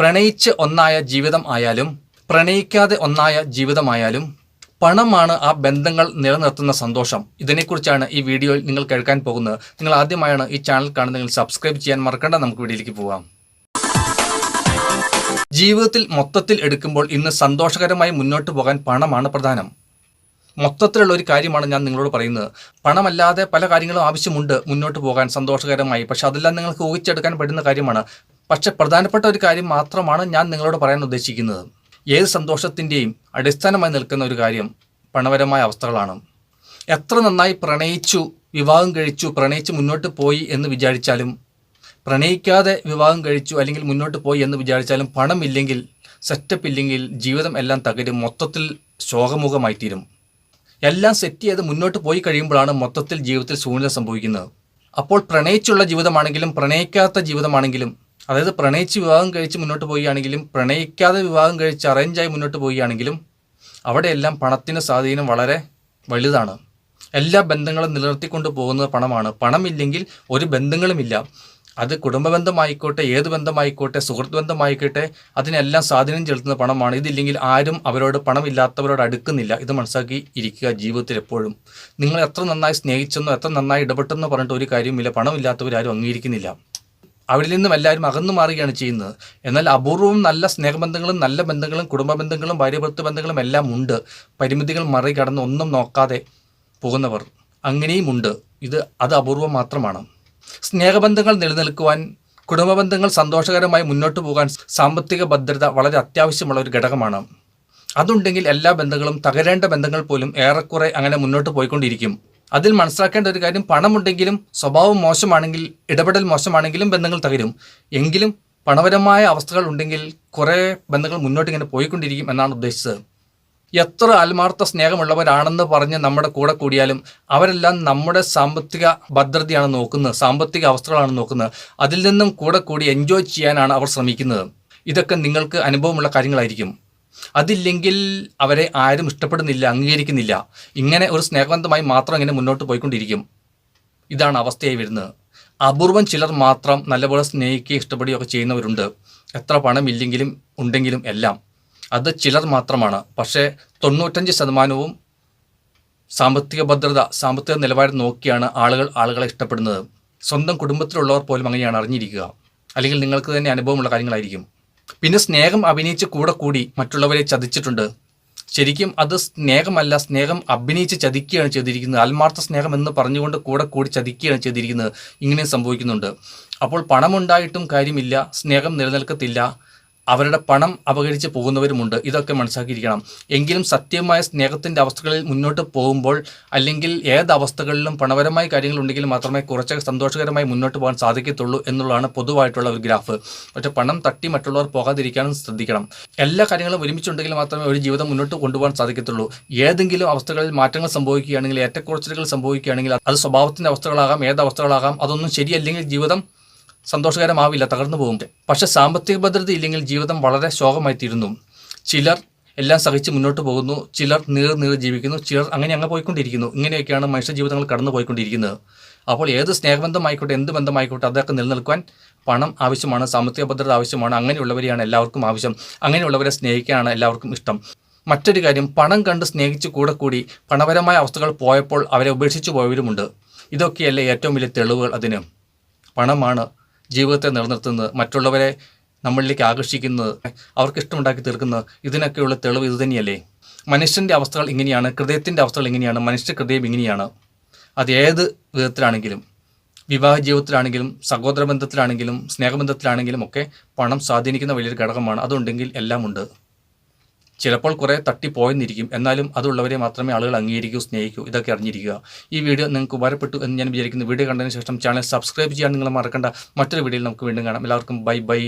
പ്രണയിച്ച് ഒന്നായ ജീവിതം ആയാലും പ്രണയിക്കാതെ ഒന്നായ ജീവിതമായാലും പണമാണ് ആ ബന്ധങ്ങൾ നിലനിർത്തുന്ന സന്തോഷം. ഇതിനെക്കുറിച്ചാണ് ഈ വീഡിയോയിൽ നിങ്ങൾ കേൾക്കാൻ പോകുന്നത്. നിങ്ങൾ ആദ്യമായാണ് ഈ ചാനൽ കാണുന്നതെങ്കിൽ സബ്സ്ക്രൈബ് ചെയ്യാൻ മറക്കണ്ട. നമുക്ക് വീഡിയോയിലേക്ക് പോവാം. ജീവിതത്തിൽ മൊത്തത്തിൽ എടുക്കുമ്പോൾ ഇന്ന് സന്തോഷകരമായി മുന്നോട്ട് പോകാൻ പണമാണ് പ്രധാനം. മൊത്തത്തിലുള്ള ഒരു കാര്യമാണ് ഞാൻ നിങ്ങളോട് പറയുന്നത്. പണമല്ലാതെ പല കാര്യങ്ങളും ആവശ്യമുണ്ട് മുന്നോട്ട് പോകാൻ സന്തോഷകരമായി. പക്ഷെ അതെല്ലാം നിങ്ങൾക്ക് ഊഹിച്ചെടുക്കാൻ പറ്റുന്ന കാര്യമാണ്. പക്ഷെ പ്രധാനപ്പെട്ട ഒരു കാര്യം മാത്രമാണ് ഞാൻ നിങ്ങളോട് പറയാൻ ഉദ്ദേശിക്കുന്നത്. ഏത് സന്തോഷത്തിന്റെയും അടിസ്ഥാനമായി നിൽക്കുന്ന ഒരു കാര്യം പണപരമായ അവസ്ഥകളാണ്. എത്ര നന്നായി പ്രണയിച്ചു വിവാഹം കഴിച്ചു പ്രണയിച്ച് മുന്നോട്ട് പോയി എന്ന് വിചാരിച്ചാലും പ്രണയിക്കാതെ വിവാഹം കഴിച്ചു അല്ലെങ്കിൽ മുന്നോട്ട് പോയി എന്ന് വിചാരിച്ചാലും പണമില്ലെങ്കിൽ സെറ്റപ്പ് ഇല്ലെങ്കിൽ ജീവിതം എല്ലാം തകരും മൊത്തത്തിൽ ശോകമുഖമായി തീരും എല്ലാം സെറ്റ് ചെയ്ത് മുന്നോട്ട് പോയി കഴിയുമ്പോഴാണ് മൊത്തത്തിൽ ജീവിതത്തിൽ ശൂന്യത സംഭവിക്കുന്നത്. അപ്പോൾ പ്രണയിച്ചുള്ള ജീവിതമാണെങ്കിലും പ്രണയിക്കാത്ത ജീവിതമാണെങ്കിലും അതായത് പ്രണയിച്ച് വിവാഹം കഴിച്ച് മുന്നോട്ട് പോവുകയാണെങ്കിലും പ്രണയിക്കാതെ വിവാഹം കഴിച്ച് അറേഞ്ചായി മുന്നോട്ട് പോവുകയാണെങ്കിലും അവിടെയെല്ലാം പണത്തിന്റെ സ്വാധീനം വളരെ വലുതാണ്. എല്ലാ ബന്ധങ്ങളും നിലനിർത്തിക്കൊണ്ട് പോകുന്നത് പണമാണ്. പണമില്ലെങ്കിൽ ഒരു ബന്ധങ്ങളുമില്ല. അത് കുടുംബ ബന്ധമായിക്കോട്ടെ ഏത് ബന്ധമായിക്കോട്ടെ സുഹൃത്ത് ബന്ധമായിക്കോട്ടെ അതിനെല്ലാം സ്വാധീനം ചെലുത്തുന്ന പണമാണ്. ഇതില്ലെങ്കിൽ ആരും അവരോട് പണമില്ലാത്തവരോട് അടുക്കുന്നില്ല. ഇത് മനസ്സിലാക്കി ഇരിക്കുക ജീവിതത്തിൽ എപ്പോഴും. നിങ്ങൾ എത്ര നന്നായി സ്നേഹിച്ചെന്നോ എത്ര നന്നായി ഇടപെട്ടെന്നോ പറഞ്ഞിട്ട് ഒരു കാര്യവുമില്ല. പണമില്ലാത്തവരാരും അംഗീകരിക്കുന്നില്ല. അവരിൽ നിന്നും എല്ലാവരും അകന്നു മാറുകയാണ് ചെയ്യുന്നത്. എന്നാൽ അപൂർവവും നല്ല സ്നേഹബന്ധങ്ങളും നല്ല ബന്ധങ്ങളും കുടുംബ ബന്ധങ്ങളും ഭാര്യഭർത്തൃ ബന്ധങ്ങളും എല്ലാം ഉണ്ട്. പരിമിതികൾ മറികടന്ന് ഒന്നും നോക്കാതെ പോകുന്നവർ അങ്ങനെയും ഉണ്ട്. ഇത് അത് അപൂർവം മാത്രമാണ്. സ്നേഹബന്ധങ്ങൾ നിലനിൽക്കുവാൻ കുടുംബ ബന്ധങ്ങൾ സന്തോഷകരമായി മുന്നോട്ട് പോകാൻ സാമ്പത്തിക ഭദ്രത വളരെ അത്യാവശ്യമുള്ള ഒരു ഘടകമാണ്. അതുണ്ടെങ്കിൽ എല്ലാ ബന്ധങ്ങളും തകരേണ്ട ബന്ധങ്ങൾ പോലും ഏറെക്കുറെ അങ്ങനെ മുന്നോട്ട് പോയിക്കൊണ്ടിരിക്കും. അതിൽ മനസ്സിലാക്കേണ്ട ഒരു കാര്യം പണമുണ്ടെങ്കിലും സ്വഭാവം മോശമാണെങ്കിൽ ഇടപെടൽ മോശമാണെങ്കിലും ബന്ധങ്ങൾ തകരും. എങ്കിലും പണപരമായ അവസ്ഥകൾ ഉണ്ടെങ്കിൽ കുറേ ബന്ധങ്ങൾ മുന്നോട്ട് ഇങ്ങനെ പോയിക്കൊണ്ടിരിക്കും എന്നാണ് ഉദ്ദേശിച്ചത്. എത്ര ആത്മാർത്ഥ സ്നേഹമുള്ളവരാണെന്ന് പറഞ്ഞ് നമ്മുടെ കൂടെ കൂടിയാലും അവരെല്ലാം നമ്മുടെ സാമ്പത്തിക ഭദ്രതയാണ് നോക്കുന്നത് സാമ്പത്തിക അവസ്ഥകളാണ് നോക്കുന്നത്. അതിൽ നിന്നും കൂടെ കൂടി എൻജോയ് ചെയ്യാനാണ് അവർ ശ്രമിക്കുന്നത്. ഇതൊക്കെ നിങ്ങൾക്ക് അനുഭവമുള്ള കാര്യങ്ങളായിരിക്കും. അതില്ലെങ്കിൽ അവരെ ആരും ഇഷ്ടപ്പെടുന്നില്ല അംഗീകരിക്കുന്നില്ല. ഇങ്ങനെ ഒരു സ്നേഹബന്ധമായി മാത്രം ഇങ്ങനെ മുന്നോട്ട് പോയിക്കൊണ്ടിരിക്കും. ഇതാണ് അവസ്ഥയായി വരുന്നത്. അപൂർവം ചിലർ മാത്രം നല്ലപോലെ സ്നേഹിക്കുകയും ഇഷ്ടപ്പെടുകയൊക്കെ ചെയ്യുന്നവരുണ്ട്. എത്ര പണമില്ലെങ്കിലും ഉണ്ടെങ്കിലും എല്ലാം. അത് ചിലർ മാത്രമാണ്. പക്ഷേ തൊണ്ണൂറ്റഞ്ച് ശതമാനവും സാമ്പത്തിക ഭദ്രത സാമ്പത്തിക നിലവാരം നോക്കിയാണ് ആളുകൾ ആളുകളെ ഇഷ്ടപ്പെടുന്നത്. സ്വന്തം കുടുംബത്തിലുള്ളവർ പോലും അങ്ങനെയാണ് അറിഞ്ഞിരിക്കുക. അല്ലെങ്കിൽ നിങ്ങൾക്ക് തന്നെ അനുഭവമുള്ള കാര്യങ്ങളായിരിക്കും. പിന്നെ സ്നേഹം അഭിനയിച്ച് കൂടെ കൂടി മറ്റുള്ളവരെ ചതിച്ചിട്ടുണ്ട്. ശരിക്കും അത് സ്നേഹമല്ല സ്നേഹം അഭിനയിച്ച് ചതിക്കുകയാണ് ചെയ്തിരിക്കുന്നത്. ആത്മാർത്ഥ സ്നേഹം എന്ന് പറഞ്ഞുകൊണ്ട് കൂടെ കൂടി ചതിക്കുകയാണ് ചെയ്തിരിക്കുന്നത്. ഇങ്ങനെ സംഭവിക്കുന്നുണ്ട്. അപ്പോൾ പണമുണ്ടായിട്ടും കാര്യമില്ല സ്നേഹം നിലനിൽക്കത്തില്ല. അവരുടെ പണം അപകരിച്ച് പോകുന്നവരുമുണ്ട്. ഇതൊക്കെ മനസ്സിലാക്കിയിരിക്കണം. എങ്കിലും സത്യമായ സ്നേഹത്തിന്റെ അവസ്ഥകളിൽ മുന്നോട്ട് പോകുമ്പോൾ അല്ലെങ്കിൽ ഏതവസ്ഥകളിലും അവസ്ഥകളിലും പണപരമായ കാര്യങ്ങൾ ഉണ്ടെങ്കിൽ മാത്രമേ കുറച്ചൊക്കെ സന്തോഷകരമായി മുന്നോട്ട് പോകാൻ സാധിക്കത്തുള്ളൂ എന്നുള്ളതാണ് പൊതുവായിട്ടുള്ള ഒരു ഗ്രാഫ്. പക്ഷേ പണം തട്ടി മറ്റുള്ളവർ പോകാതിരിക്കാനും ശ്രദ്ധിക്കണം. എല്ലാ കാര്യങ്ങളും ഒരുമിച്ചുണ്ടെങ്കിൽ മാത്രമേ ഒരു ജീവിതം മുന്നോട്ട് കൊണ്ടുപോകാൻ സാധിക്കത്തുള്ളൂ. ഏതെങ്കിലും അവസ്ഥകളിൽ മാറ്റങ്ങൾ സംഭവിക്കുകയാണെങ്കിൽ ഏറ്റക്കുറച്ചിലുകൾ സംഭവിക്കുകയാണെങ്കിൽ അത് സ്വഭാവത്തിന്റെ അവസ്ഥകളാകാം ഏതവസ്ഥകളാകാം അതൊന്നും ശരിയല്ലെങ്കിൽ ജീവിതം സന്തോഷകരമാവില്ല തകർന്നു പോകും. പക്ഷെ സാമ്പത്തിക ഭദ്രത ഇല്ലെങ്കിൽ ജീവിതം വളരെ ശോകമായി തീരുന്നു ചിലർ എല്ലാം സഹിച്ച് മുന്നോട്ട് പോകുന്നു. ചിലർ നീർ നീർ ജീവിക്കുന്നു. ചിലർ അങ്ങനെ അങ്ങ് പോയിക്കൊണ്ടിരിക്കുന്നു. ഇങ്ങനെയൊക്കെയാണ് മനുഷ്യ ജീവിതങ്ങൾ കടന്നു പോയിക്കൊണ്ടിരിക്കുന്നത്. അപ്പോൾ ഏത് സ്നേഹബന്ധമായിക്കോട്ടെ എന്ത് ബന്ധമായിക്കോട്ടെ അതൊക്കെ നിലനിൽക്കാൻ പണം ആവശ്യമാണ് സാമ്പത്തിക ഭദ്രത ആവശ്യമാണ് അങ്ങനെയുള്ളവരെയാണ് എല്ലാവർക്കും ആവശ്യം. അങ്ങനെയുള്ളവരെ സ്നേഹിക്കാനാണ് എല്ലാവർക്കും ഇഷ്ടം. മറ്റൊരു കാര്യം പണം കണ്ട് സ്നേഹിച്ച് കൂടെ കൂടി പണപരമായ അവസ്ഥകൾ പോയപ്പോൾ അവരെ ഉപേക്ഷിച്ചു പോയവരുമുണ്ട്. ഇതൊക്കെയല്ലേ ഏറ്റവും വലിയ തെളിവുകൾ അതിന്? പണമാണ് ജീവിതത്തെ നിലനിർത്തുന്നത് മറ്റുള്ളവരെ നമ്മളിലേക്ക് ആകർഷിക്കുന്നത് അവർക്ക് ഇഷ്ടമുണ്ടാക്കി തീർക്കുന്നത് ഇതിനൊക്കെയുള്ള തെളിവ് ഇതുതന്നെയല്ലേ മനുഷ്യന്റെ അവസ്ഥകൾ ഇങ്ങനെയാണ് ഹൃദയത്തിന്റെ അവസ്ഥകൾ ഇങ്ങനെയാണ് മനുഷ്യ ഹൃദയം ഇങ്ങനെയാണ്. അത് ഏത് വിധത്തിലാണെങ്കിലും വിവാഹ ജീവിതത്തിലാണെങ്കിലും സഹോദര ബന്ധത്തിലാണെങ്കിലും സ്നേഹബന്ധത്തിലാണെങ്കിലും ഒക്കെ പണം സ്വാധീനിക്കുന്ന വലിയൊരു ഘടകമാണ്. അതുണ്ടെങ്കിൽ എല്ലാം ഉണ്ട് ചിലപ്പോൾ കുറേ തട്ടിപ്പോയെന്നിരിക്കും എന്നാലും അതുള്ളവരെ മാത്രമേ ആളുകൾ അംഗീകരിക്കൂ സ്നേഹിക്കൂ. ഇതൊക്കെ അറിഞ്ഞിരിക്കുക. ഈ വീഡിയോ നിങ്ങൾക്ക് ഉപകാരപ്പെട്ടു എന്ന് ഞാൻ വിചാരിക്കുന്നു. വീഡിയോ കണ്ടതിന് ശേഷം ചാനൽ സബ്സ്ക്രൈബ് ചെയ്യാൻ നിങ്ങൾ മറക്കേണ്ട. മറ്റൊരു വീഡിയോയിൽ നമുക്ക് വീണ്ടും കാണാം. എല്ലാവർക്കും ബൈ ബൈ.